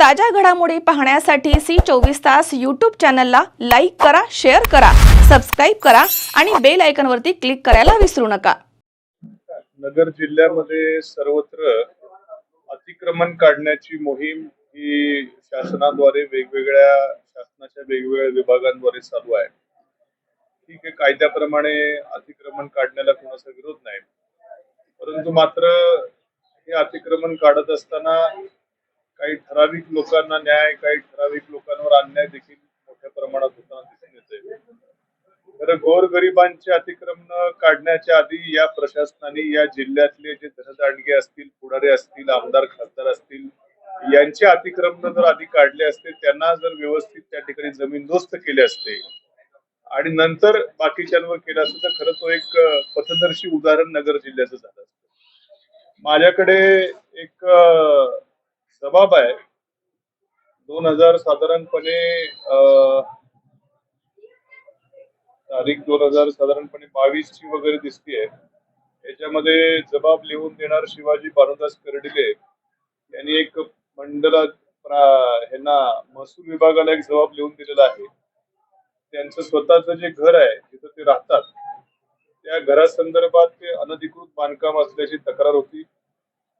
ताज्या घडामोडी पाहण्यासाठी सी चोवीस तास यूट्यूब चॅनलला लाईक करा शेअर करा सबस्क्राईब करा आणि बेल आयकॉनवरती क्लिक करायला विसरू नका. नगर जिल्ह्यामध्ये सर्वत्र अतिक्रमण काढण्याची मोहीम ही शासनाद्वारे वेगवेगळ्या शासनाच्या वेगवेगळ्या विभागांद्वारे चालू आहे. ठीक आहे कायद्याप्रमाणे अतिक्रमण काढण्याला कोणाचा विरोध नाही. परंतु मात्र हे अतिक्रमण काढत असताना काही ठराविक लोकांना न्याय काही ठराविक लोकांवर अन्याय देखील मोठ्या प्रमाणात होताना दिसून येते तर गोरगरिबांचे अतिक्रमण काढण्याच्या आधी या प्रशासनाने या जिल्ह्यातले जे धनदांडगे असतील पुढारी असतील आमदार खासदार असतील यांचे अतिक्रमण जर आधी काढले असते त्यांना जर व्यवस्थित त्या ठिकाणी जमीन दोस्त केले असते आणि नंतर बाकीच्यांवर केलं असतं तर खरं तो एक पथदर्शी उदाहरण नगर जिल्ह्याचं झालं असतं. माझ्याकडे एक जबाब आहे. दोन हजार साधारणपणे अं, तारीख दोन हजार साधारणपणे बावीस ची वगैरे दिसतीये. याच्यामध्ये जबाब लिहून देणार शिवाजी भानुदास कर्डिले यांनी एक मंडळात ह्यांना महसूल विभागाला एक जबाब लिहून दिलेला आहे. त्यांचं स्वतःच जे घर आहे जिथं ते राहतात त्या घरासंदर्भात ते अनधिकृत बांधकाम असल्याची तक्रार होती.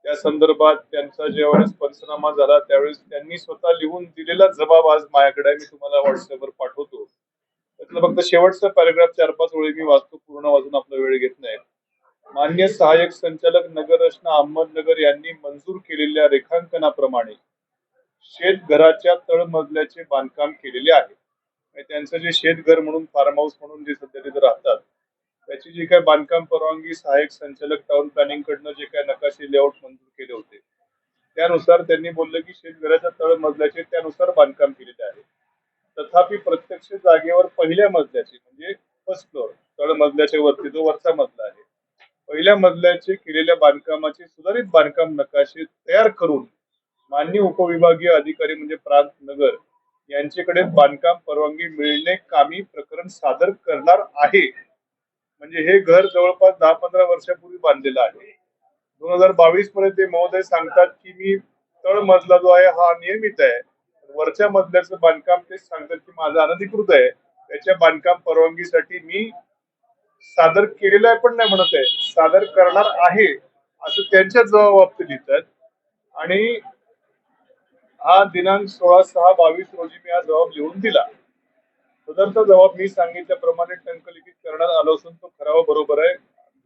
त्या संदर्भात त्यांचा ज्यावेळेस पंचनामा झाला त्यावेळेस त्यांनी स्वतः लिहून दिलेला जबाब आज माझ्याकडे मी तुम्हाला व्हॉट्सअपवर पाठवतो. त्यातलं फक्त शेवटचा पॅराग्राफ चार पाच वेळी मी वाचतो. पूर्ण वाचून आपला वेळ घेत नाही. मान्य सहाय्यक संचालक नगर रचना अहमदनगर यांनी मंजूर केलेल्या रेखांकनाप्रमाणे शेतघराच्या तळमजल्याचे बांधकाम केलेले आहे. त्यांचं जे शेतघर म्हणून फार्म हाऊस म्हणून जे सध्या तिथे राहतात जी काय बांधकाम परवानगी सहाय्यक संचालक टाउन प्लॅनिंग कडनं जे काय नकाशे लेआउट मंजूर केले होते त्यानुसार त्यांनी बोललं की शेतघराच्या तळमजल्याचे त्यानुसार बांधकाम केलेले आहे. तथापि प्रत्यक्ष जागेवर पहिल्या मजल्याचे म्हणजे फर्स्ट फ्लोअर तळमजल्याच्या वरती जो वरचा मजला आहे पहिल्या मजल्याचे केलेल्या बांधकामाचे सुधारित बांधकाम नकाशे तयार करून मान्य उपविभागीय अधिकारी म्हणजे प्रांत नगर यांच्याकडे बांधकाम परवानगी मिळणे कामी प्रकरण सादर करणार आहे. म्हणजे हे घर जवळपास दहा पंधरा वर्षापूर्वी बांधलेलं आहे. दोन हजार बावीसमध्ये ते महोदय सांगतात की मी तळ मजला जो आहे हा नियमित आहे. वरच्या मजल्याचं बांधकाम ते सांगतात की माझं अनधिकृत आहे. त्याच्या बांधकाम परवानगीसाठी मी सादर केलेलं आहे पण नाही म्हणत आहे. सादर करणार आहे असं त्यांच्या जबाबात लिहितात. आणि हा दिनांक सोळा सहा बावीस रोजी मी हा जबाब लिहून दिला. सदरचा जबाब मी सांगितल्याप्रमाणे टंकलिखित करण्यात आलो असून तो खरावा बरोबर आहे.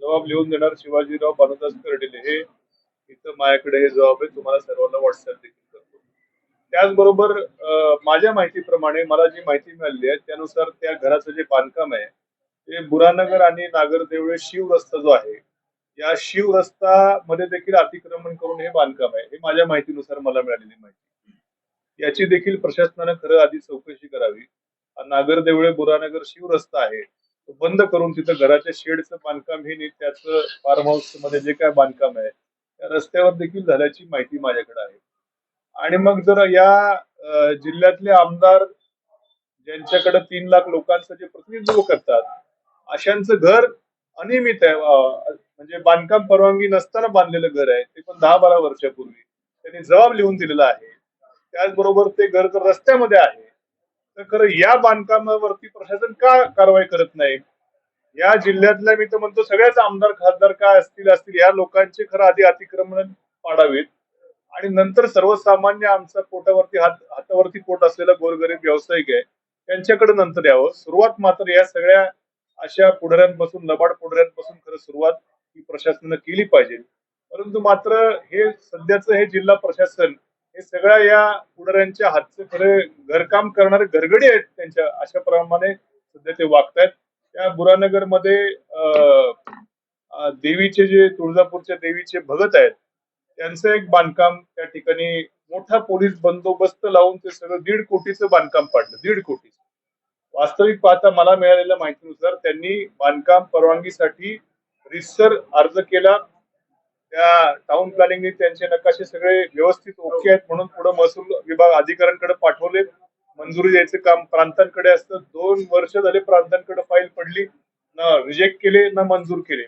जबाब लिहून देणार शिवाजीराव भानुदास कर्डिले. हे इथं माझ्याकडे हे जबाब आहे. तुम्हाला सर्वांना व्हॉट्सअप देखील करतो. त्याचबरोबर माझ्या माहितीप्रमाणे मला जी माहिती मिळाली आहे त्यानुसार त्या घराचं जे बांधकाम आहे ते बुरानगर आणि नागरदेवळे शिव रस्ता जो आहे या शिव रस्ता मध्ये देखील अतिक्रमण करून हे बांधकाम आहे. हे माझ्या माहितीनुसार मला मिळालेली माहिती. याची देखील प्रशासनानं खरं आधी चौकशी करावी. नागरदेवळे बुरानगर शिव रस्ता आहे. तो बंद करून तिथं घराच्या शेडचं बांधकाम हे नीट त्याचं फार्म हाऊसमध्ये जे काय बांधकाम आहे त्या रस्त्यावर देखील झाल्याची माहिती माझ्याकडे आहे. आणि मग जर या जिल्ह्यातले आमदार ज्यांच्याकडे तीन लाख लोकांचं जे प्रतिनिधित्व करतात अशांचं घर अनियमित आहे. म्हणजे बांधकाम परवानगी नसताना बांधलेलं घर आहे ते पण दहा बारा वर्षापूर्वी. त्यांनी जबाब लिहून दिलेला आहे. त्याचबरोबर ते घर जर रस्त्यामध्ये आहे. तर खरं या बांधकामावरती प्रशासन का कारवाई करत नाही? या जिल्ह्यातल्या मी तर म्हणतो सगळ्याच आमदार खासदार काय असतील असतील या लोकांचे खरं आधी अतिक्रमण पाडावेत. आणि नंतर सर्वसामान्य आमचा पोटावरती हात हातावरती पोट असलेला गोरगरीब व्यावसायिक आहे त्यांच्याकडे नंतर यावं. सुरुवात मात्र या सगळ्या अशा पुढाऱ्यांपासून लबाड पुढाऱ्यांपासून खरं सुरुवात ही प्रशासनानं केली पाहिजे. परंतु मात्र हे सध्याचं हे जिल्हा प्रशासन हे सगळ्या या पुढाऱ्यांच्या हातचे खरे घरकाम करणारे घरगडी आहेत त्यांच्या अशा प्रमाणे सध्या ते वागतायत. त्या बुरानगरमध्ये देवीचे जे तुळजापूरच्या देवीचे भगत आहेत त्यांचं एक बांधकाम त्या ठिकाणी मोठा पोलीस बंदोबस्त लावून ते सगळं दीड कोटीचं बांधकाम पाडलं दीड कोटी. वास्तविक पाहता मला मिळालेल्या माहितीनुसार त्यांनी बांधकाम परवानगीसाठी रिसर अर्ज केला. त्या टाउन प्लॅनिंगने त्यांचे नकाशे सगळे व्यवस्थित ओके आहेत म्हणून पुढे महसूल विभाग अधिकाऱ्यांकडे पाठवले. मंजुरी द्यायचं काम प्रांतांकडे असतं. दोन वर्ष झाले प्रांतांकडे फाईल पडली न रिजेक्ट केले ना मंजूर केले.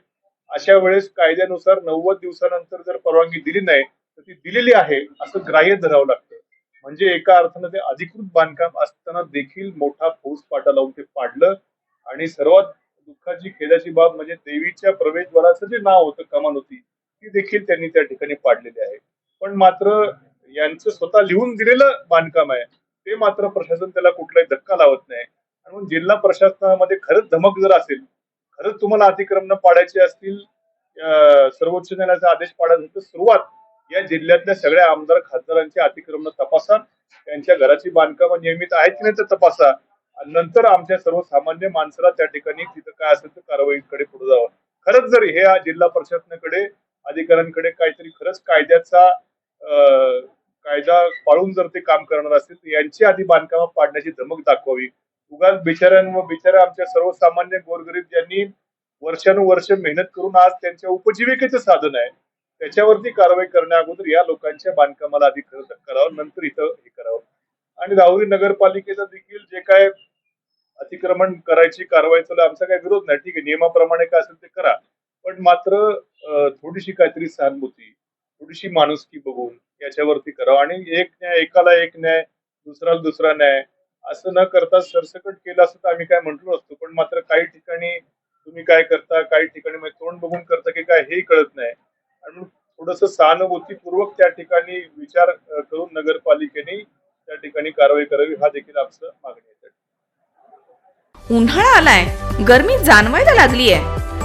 अशा वेळेस कायद्यानुसार नव्वद दिवसानंतर जर परवानगी दिली नाही तर ती दिलेली आहे असं ग्राह्य धरावं लागतं. म्हणजे एका अर्थानं ते अधिकृत बांधकाम असताना देखील मोठा फौज पाटा लावून ते पाडलं. आणि सर्वात दुःखाची खेदाची बाब म्हणजे देवीच्या प्रवेशद्वाराचं जे नाव होतं कमान होती ती देखील त्यांनी त्या ठिकाणी पाडलेली आहे. पण मात्र यांचं स्वतः लिहून दिलेलं बांधकाम आहे. ते मात्र प्रशासन त्याला कुठलाही धक्का लावत नाही. म्हणून जिल्हा प्रशासनामध्ये खरंच धमक जर असेल खरंच तुम्हाला अतिक्रमण पाडायचे असतील सर्वोच्च न्यायालयाचा आदेश पाडायचा सुरुवात या जिल्ह्यातल्या सगळ्या आमदार खासदारांची अतिक्रमण तपासा. त्यांच्या घराची बांधकामं नियमित आहेत की नाही तर तपासा. नंतर आमच्या सर्वसामान्य माणसाला त्या ठिकाणी तिथं काय असेल तर कारवाईकडे पुढे जावं. खरंच जर हे जिल्हा प्रशासनाकडे अधिकाऱ्यांकडे काहीतरी खरंच कायद्याचा कायदा पाळून जर ते काम करणार असतील तर यांची आधी बांधकाम पाडण्याची धमक दाखवावी. उगाच बिचाऱ्यांवर बिचाऱ्या आमच्या सर्वसामान्य गोरगरीब ज्यांनी वर्षानुवर्ष मेहनत करून आज त्यांच्या उपजीविकेचं साधन आहे त्याच्यावरती कारवाई करण्या अगोदर या लोकांच्या बांधकामाला आधी खरं करावं नंतर इथं हे करावं. आणि राहुरी नगरपालिकेचं देखील जे काय अतिक्रमण करायची कारवाई चालू आहे, आमचा काही विरोध नाही. ठीक आहे नियमाप्रमाणे काय असेल ते करा. पण मात्र थोडीशी काहीतरी सहानुभूती थोडीशी माणुसकी बघून याच्यावरती करावं आणि एक न्याय एकाला एक न्याय दुसऱ्याला दुसरा न्याय असं न करता सरसकट केलं असं तर आम्ही काय म्हटलो असतो. पण मात्र काही ठिकाणी तुम्ही काय करता काही ठिकाणी म्हणजे तोंड बघून करता की काय हेही कळत नाही. आणि थोडस सहानुभूतीपूर्वक त्या ठिकाणी विचार करून नगरपालिकेने त्या ठिकाणी कारवाई करावी हा देखील आमचं मागणी आहे. उन्हाळा आलाय. गर्मी जाणवायला आहे